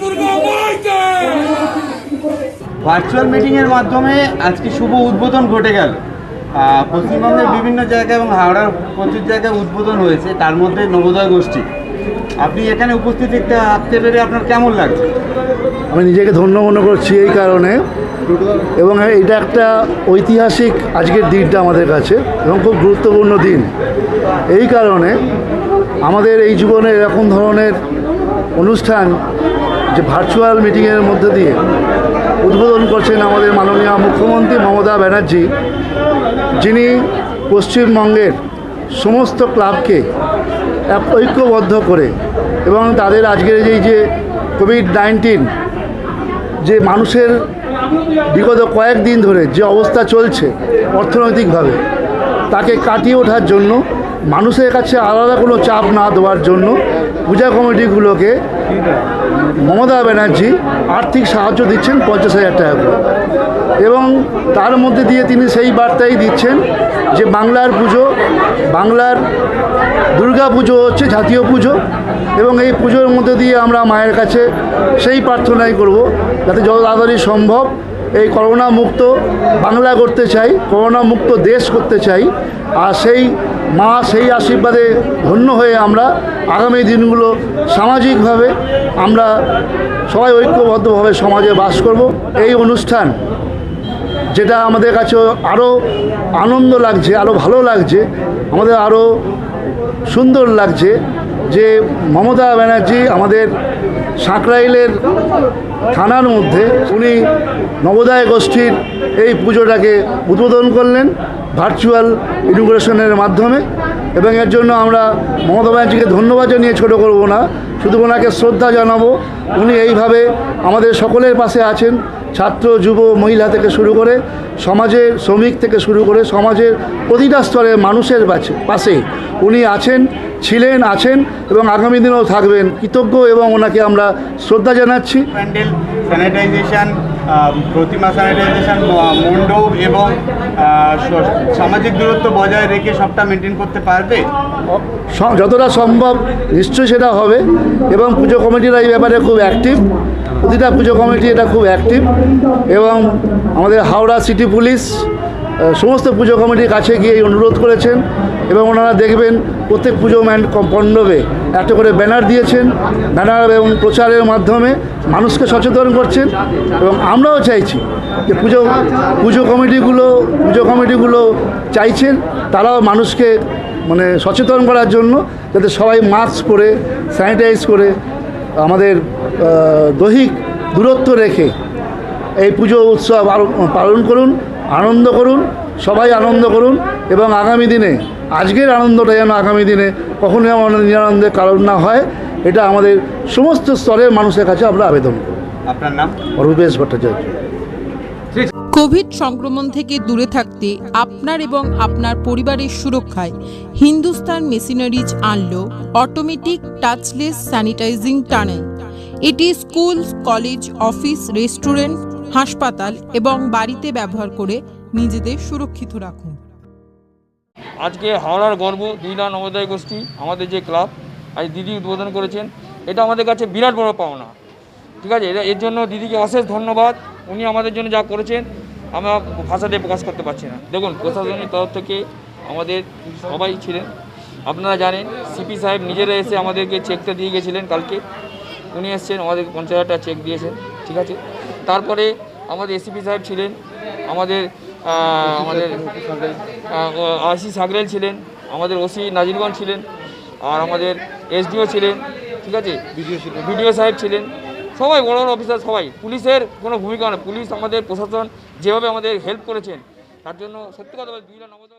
দুর্গা মাইকে বড় ভার্চুয়াল মিটিংয়ের মাধ্যমে আজকে শুভ উদ্বোধন ঘটে গেল। পশ্চিমবঙ্গের বিভিন্ন জায়গায় এবং হাওড়ার প্রচুর জায়গায় উদ্বোধন হয়েছে, তার মধ্যে নবোদয় গোষ্ঠী। আপনি এখানে উপস্থিত থাকতে পেরে আপনার কেমন লাগছে? আমি নিজেকে ধন্য মনে করছি এই কারণে। এবং এটা একটা ঐতিহাসিক আজকের দিনটা আমাদের কাছে এবং খুব গুরুত্বপূর্ণ দিন। এই কারণে আমাদের এই জীবনে এরকম ধরনের অনুষ্ঠান যে ভার্চুয়াল মিটিংয়ের মধ্যে দিয়ে উদ্বোধন করছেন আমাদের মাননীয় মুখ্যমন্ত্রী মমতা ব্যানার্জি, যিনি পশ্চিমবঙ্গের সমস্ত ক্লাবকে এক ঐক্যবদ্ধ করে এবং তাদের আজকের এই যে কোভিড নাইন্টিন যে মানুষের বিগত কয়েকদিন ধরে যে অবস্থা চলছে অর্থনৈতিকভাবে, তাকে কাটিয়ে ওঠার জন্য, মানুষের কাছে আলাদা কোনো চাপ না দেওয়ার জন্য, পূজা কমিটিগুলোকে মমতা ব্যানার্জি আর্থিক সাহায্য দিচ্ছেন পঞ্চাশ হাজার টাকা করে। এবং তার মধ্যে দিয়ে তিনি সেই বার্তাই দিচ্ছেন যে বাংলার পুজো, বাংলার দুর্গা পুজো হচ্ছে জাতীয় পুজো এবং এই পুজোর মধ্যে দিয়ে আমরা মায়ের কাছে সেই প্রার্থনাই করব যাতে যত তাড়াতাড়ি সম্ভব এই করোনা মুক্ত বাংলা করতে চাই করোনা মুক্ত দেশ করতে চাই। আর সেই মা সেই আশীর্বাদে ধন্য হয়ে আমরা আগামী দিনগুলো সামাজিকভাবে আমরা সবাই ঐক্যবদ্ধভাবে সমাজে বাস করব। এই অনুষ্ঠান যেটা আমাদের কাছে আরও আনন্দ লাগছে আরও ভালো লাগছে, আমাদের আরও সুন্দর লাগছে যে মমতা ব্যানার্জি আমাদের সাঁকরাইলের থানার মধ্যে উনি নবোদয় গোষ্ঠীর এই পুজোটাকে উদ্বোধন করলেন। ভার্চুয়াল ইনোগ্রেশনের মাধ্যমে এবং এর জন্য আমরা মমতা ব্যানার্জিকে ধন্যবাদ জানিয়ে ছোটো করব না, শুধু ওনাকে শ্রদ্ধা জানাব। উনি এইভাবে আমাদের সকলের পাশে আছেন, ছাত্র, যুব, মহিলা থেকে শুরু করে সমাজের শ্রমিক থেকে শুরু করে সমাজের প্রতিটা স্তরের মানুষের পাশে উনি আছেন, ছিলেন, আছেন এবং আগামী দিনেও থাকবেন। কৃতজ্ঞ এবং ওনাকে আমরা শ্রদ্ধা জানাচ্ছি। স্যানিটাইজেশন প্রতিমা স্যানিটাইজেশন মণ্ডপ এবং সামাজিক দূরত্ব বজায় রেখে সবটা মেনটেন করতে পারবে? যতটা সম্ভব নিশ্চয়ই সেটা হবে এবং পুজো কমিটিরা এই ব্যাপারে খুব অ্যাক্টিভ প্রতিটা পুজো কমিটি এটা খুব অ্যাক্টিভ এবং আমাদের হাওড়া সিটি পুলিশ সমস্ত পুজো কমিটির কাছে গিয়ে অনুরোধ করেছেন এবং ওনারা দেখবেন প্রত্যেক পুজো ম্যান মণ্ডপে একটা করে ব্যানার দিয়েছেন, ব্যানার এবং প্রচারের মাধ্যমে মানুষকে সচেতন করছেন এবং আমরাও চাইছি যে পুজো পুজো কমিটিগুলো পুজো কমিটিগুলো চাইছেন, তারাও মানুষকে মানে সচেতন করার জন্য যাতে সবাই মাস্ক পরে, স্যানিটাইজ করে আমাদের দৈহিক দূরত্ব রেখে এই পুজো উৎসব পালন করুন। আনন্দ করুন সবাই আনন্দ করুন এবং আগামী দিনে আজকের আনন্দটা যেন আগামী দিনে কখনোই আমাদের নিরানন্দের কারণ না হয় এটা আমাদের সমস্ত স্তরের মানুষের কাছে আমরা আবেদন করি আপনার নাম? রূপেশ ভট্টাচার্য। কোভিড সংক্রমণ থেকে দূরে থাকতে আপনার এবং আপনার পরিবারের সুরক্ষায় হিন্দুস্তান মেশিনারিজ আনলো অটোমেটিক টাচলেস স্যানিটাইজিং টানেল। এটি স্কুল কলেজ অফিস রেস্টুরেন্ট হাসপাতাল এবং বাড়িতে ব্যবহার করে নিজেদের সুরক্ষিত রাখুন। আজকে হাওড়ার গর্ব দুইলা নবোদয় গোষ্ঠী, আমাদের যে ক্লাব, আজ দিদি উদ্বোধন করেছেন। এটা আমাদের কাছে বিরাট বড় পাওনা। ঠিক আছে? এর জন্য দিদিকে অশেষ ধন্যবাদ। উনি আমাদের জন্য যা করেছেন, আমরা ভাষা দিয়ে প্রকাশ করতে পারছি না। দেখুন প্রশাসনিক তরফ থেকে আমাদের সবাই ছিলেন। আপনারা জানেন, সিপি সাহেব নিজেরা এসে আমাদেরকে চেকটা দিয়ে গেছিলেন কালকে। উনি এসছেন, আমাদের টাকা চেক দিয়েছেন। ঠিক আছে? তারপরে আমাদের এসিপি সাহেব ছিলেন আমাদের আমাদের আশি সাগরেল ছিলেন আমাদের ওসি নাজিরগঞ্জ ছিলেন আর আমাদের এসডিও ছিলেন ঠিক আছে? বিডিও সাহেব ছিলেন। সবাই বড় বড় অফিসার সবাই। পুলিশের কোনো ভূমিকা নেই পুলিশ আমাদের প্রশাসন যেভাবে আমাদের হেল্প করেছেন তার জন্য সত্যি কথা দুইটা নবোদয়